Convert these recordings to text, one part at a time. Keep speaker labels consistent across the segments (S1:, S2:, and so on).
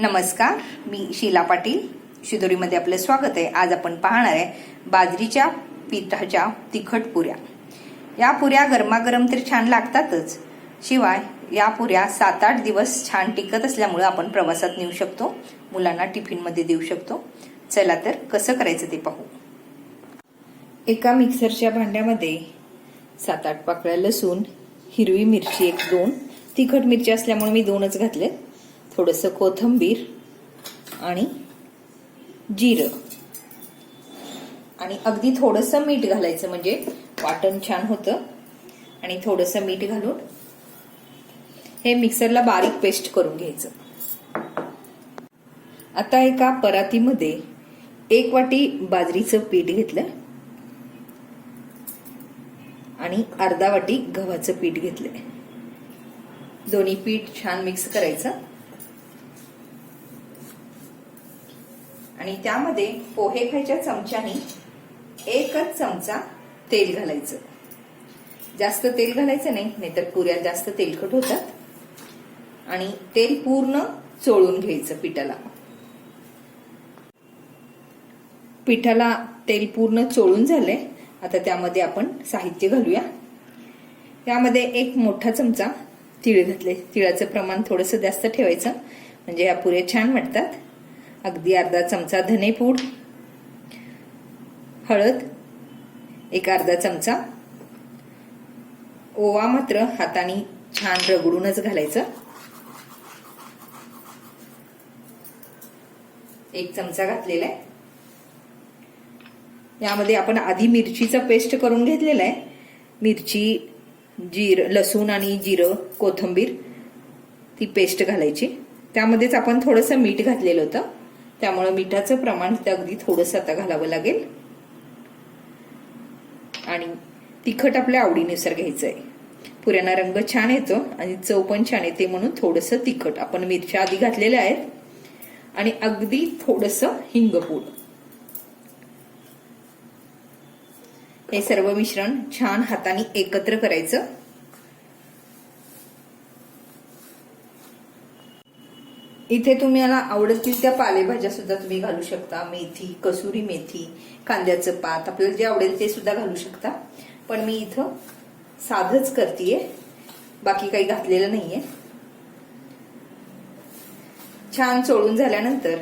S1: नमस्कार मी शीला पाटील. शिदोरीमध्ये आपलं स्वागत आहे. आज आपण पाहणार आहे बाजरीच्या पिठाच्या तिखट पुऱ्या. या पुऱ्या गरमागरम तर छान लागतातच. शिवाय या पुऱ्या सात आठ दिवस छान टिकत असल्यामुळं आपण प्रवासात नेऊ शकतो. मुलांना टिफिनमध्ये देऊ शकतो. चला तर कसं करायचं ते पाहू. एका मिक्सरच्या भांड्यामध्ये सात आठ पाकळ्या लसूण हिरवी मिरची एक दोन. तिखट मिरची असल्यामुळे मी दोनच घातले थोडंसं कोथिंबीर आणि जिरं. आणि अगदी थोडंसं मीठ घालायचं म्हणजे वाटण छान होतं. आणि थोडंसं मीठ घालून हे मिक्सरला बारीक पेस्ट करून घ्यायचं. आता एका परातीमध्ये एक वाटी बाजरीचं पीठ घेतलं आणि अर्धा वाटी गव्हाचं पीठ घेतलंय. दोन्ही पीठ छान मिक्स करायचं. आणि त्यामध्ये पोहे खायच्या चमच्याने एकच चमचा तेल घालायचं. जास्त तेल घालायचं नाही नाहीतर पुऱ्या जास्त तेलकट होतात. आणि तेल पूर्ण चोळून घ्यायचं पिठाला. पिठाला तेल पूर्ण चोळून झालंय. आता त्यामध्ये आपण साहित्य घालूया. त्यामध्ये एक मोठा चमचा तिळ घातले तिळाचं प्रमाण थोडंसं जास्त ठेवायचं. म्हणजे ह्या पुऱ्या छान वाटतात. अगदी अर्धा चमचा धनेपूड हळद एक अर्धा चमचा. ओवा मात्र हाताने छान रगडूनच घालायचं. एक चमचा घातलेला आहे. यामध्ये आपण आधी मिरचीचा पेस्ट करून घेतलेला आहे. मिरची जीर लसूण आणि जिरं कोथंबीर ती पेस्ट घालायची. त्यामध्येच आपण थोडंसं मीठ घातलेलं होतं. त्यामुळे मिठाचं प्रमाण अगदी थोडंसं आता घालावं लागेल. आणि तिखट आपल्या आवडीनुसार घ्यायचं आहे पुऱ्यांना रंग छान येतो आणि चव पण छान येते म्हणून थोडंसं तिखट. आपण मिरच्या आधी घातलेल्या आहेत. आणि अगदी थोडंसं हिंगपूड. हे सर्व मिश्रण छान हाताने एकत्र करायचं. इथे तुम्हाला आवडतील त्या पालेभाज्या सुद्धा तुम्ही घालू शकता. मेथी कसुरी मेथी कांद्याचं पात. आपल्याला जे आवडेल ते सुद्धा घालू शकता. पण मी इथं साधच करतीये. बाकी काही घातलेलं नाहीये. छान चोळून झाल्यानंतर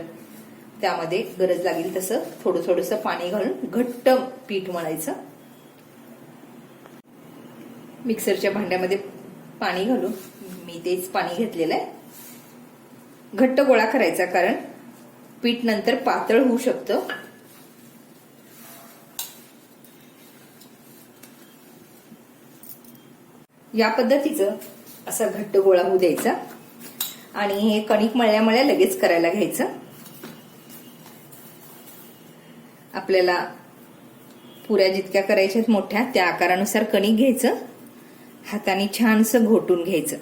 S1: त्यामध्ये गरज लागेल तसं थोडं थोडंसं पाणी घालून घट्ट पीठ मळायचं. मिक्सरच्या भांड्यामध्ये पाणी घालून मी तेच पाणी घेतलेलं आहे. घट्ट गोळा करायचा कारण पीठ नंतर पातळ होऊ शकतं. या पद्धतीचं असा घट्ट गोळा होऊ द्यायचा. आणि हे कणिक मळल्या मळल्या लगेच करायला घ्यायचं. आपल्याला पुऱ्या जितक्या करायच्या मोठ्या त्या आकारानुसार कणिक घ्यायचं. हाताने छानसं घोटून घ्यायचं.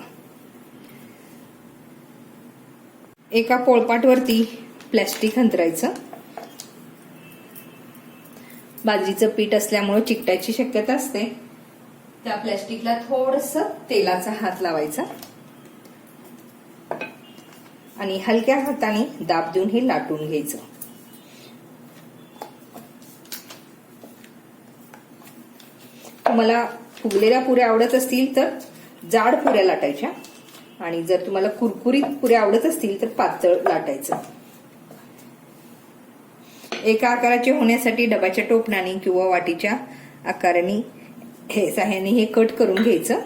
S1: एका पोळपाटवरती प्लॅस्टिक अंतरायचं बाजरीचं पीठ असल्यामुळे चिकटायची शक्यता असते. त्या प्लॅस्टिकला थोडस तेलाचा हात लावायचा. आणि हलक्या हाताने दाब देऊन हे लाटून घ्यायचं. तुम्हाला फुगलेल्या पुऱ्या आवडत असतील तर जाड पुऱ्या लाटायच्या. आणि जर तुम्हाला कुरकुरीत पुऱ्या आवडत असतील तर पातळ लाटायचं. एका आकाराचे होण्यासाठी डब्याच्या टोपणाने किंवा वाटीच्या आकाराने हे साह्याने हे कट करून घ्यायचं.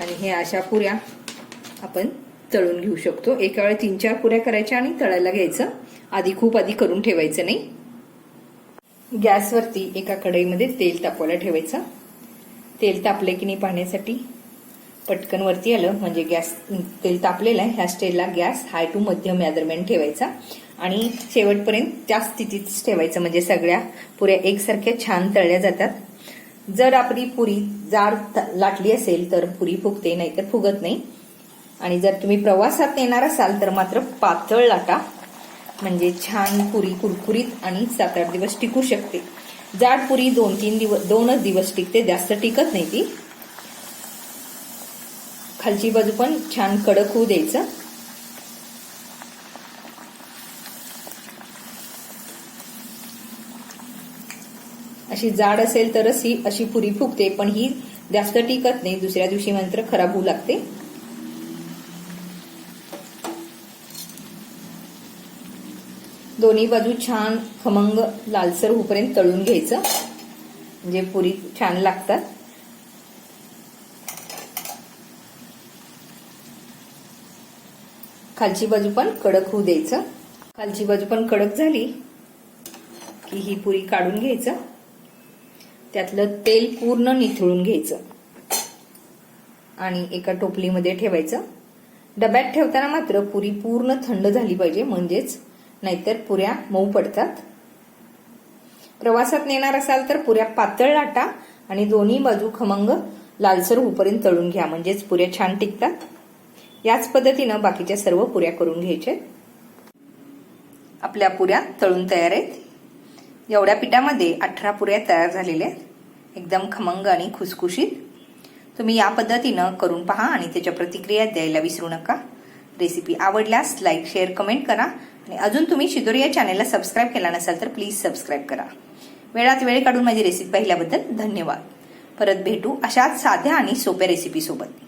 S1: आणि हे अशा पुऱ्या आपण तळून घेऊ शकतो. एका वेळी तीन चार पुऱ्या करायच्या आणि तळायला घ्यायचं. आधी खूप आधी करून ठेवायचं नाही. गॅसवरती एका कढईमध्ये तेल तापवायला ठेवायचं. तेल तापले की नाही पाहण्यासाठी? पटकन वरती आलं म्हणजे गॅस तेल तापलेलं आहे ह्या स्टेजला गॅस हाय टू मध्यम या दरम्यान ठेवायचा. आणि शेवटपर्यंत त्या स्थितीतच ठेवायचं म्हणजे सगळ्या पुऱ्या एकसारख्या छान तळल्या जातात. जर आपली पुरी जाड लाटली असेल तर पुरी फुगते नाहीतर फुगत नाही. आणि जर तुम्ही प्रवासात येणार असाल तर मात्र पातळ लाटा. म्हणजे छान पुरी कुरकुरीत आणि सात आठ दिवस टिकू शकते. जाड पुरी दोन तीन दिवस दोनच दिवस टिकते जास्त टिकत नाही ती. खालची बाजू पण छान कडक होऊ द्यायचं. अशी जाड असेल तरच ही अशी पुरी फुगते पण ही जास्त टिकत नाही दुसऱ्या दिवशी मात्र खराब होऊ लागते. दोन्ही बाजू छान खमंग लालसर होईपर्यंत तळून घ्यायचं. म्हणजे पुरी छान लागतात. खालची बाजू पण कडक होऊ द्यायचं. खालची बाजू पण कडक झाली की ही पुरी काढून घ्यायचं. त्यातलं तेल पूर्ण निथळून घ्यायचं. आणि एका टोपलीमध्ये ठेवायचं. डब्यात ठेवताना मात्र पुरी पूर्ण थंड झाली पाहिजे म्हणजेच नाहीतर पुऱ्या मऊ पडतात. प्रवासात नेणार असाल तर पुऱ्या पातळ लाटा आणि दोन्ही बाजू खमंग लालसर होपर्यंत तळून घ्या म्हणजेच पुऱ्या छान टिकतात. याच पद्धतीनं बाकीच्या सर्व पुऱ्या करून घ्यायच्या आपल्या पुऱ्या तळून तयार आहेत. एवढ्या पिठामध्ये अठरा पुऱ्या तयार झालेल्या आहेत. एकदम खमंग आणि खुसखुशीत. तुम्ही या पद्धतीनं करून पहा आणि त्याच्या प्रतिक्रिया द्यायला विसरू नका. रेसिपी आवडल्यास लाईक शेअर कमेंट करा. आणि अजून तुम्ही शिदोरी या चॅनलला सबस्क्राईब केला नसाल तर प्लीज सबस्क्राईब करा. वेळात वेळ काढून माझी रेसिपी पाहिल्याबद्दल धन्यवाद. परत भेटू अशाच साध्या आणि सोप्या रेसिपीसोबत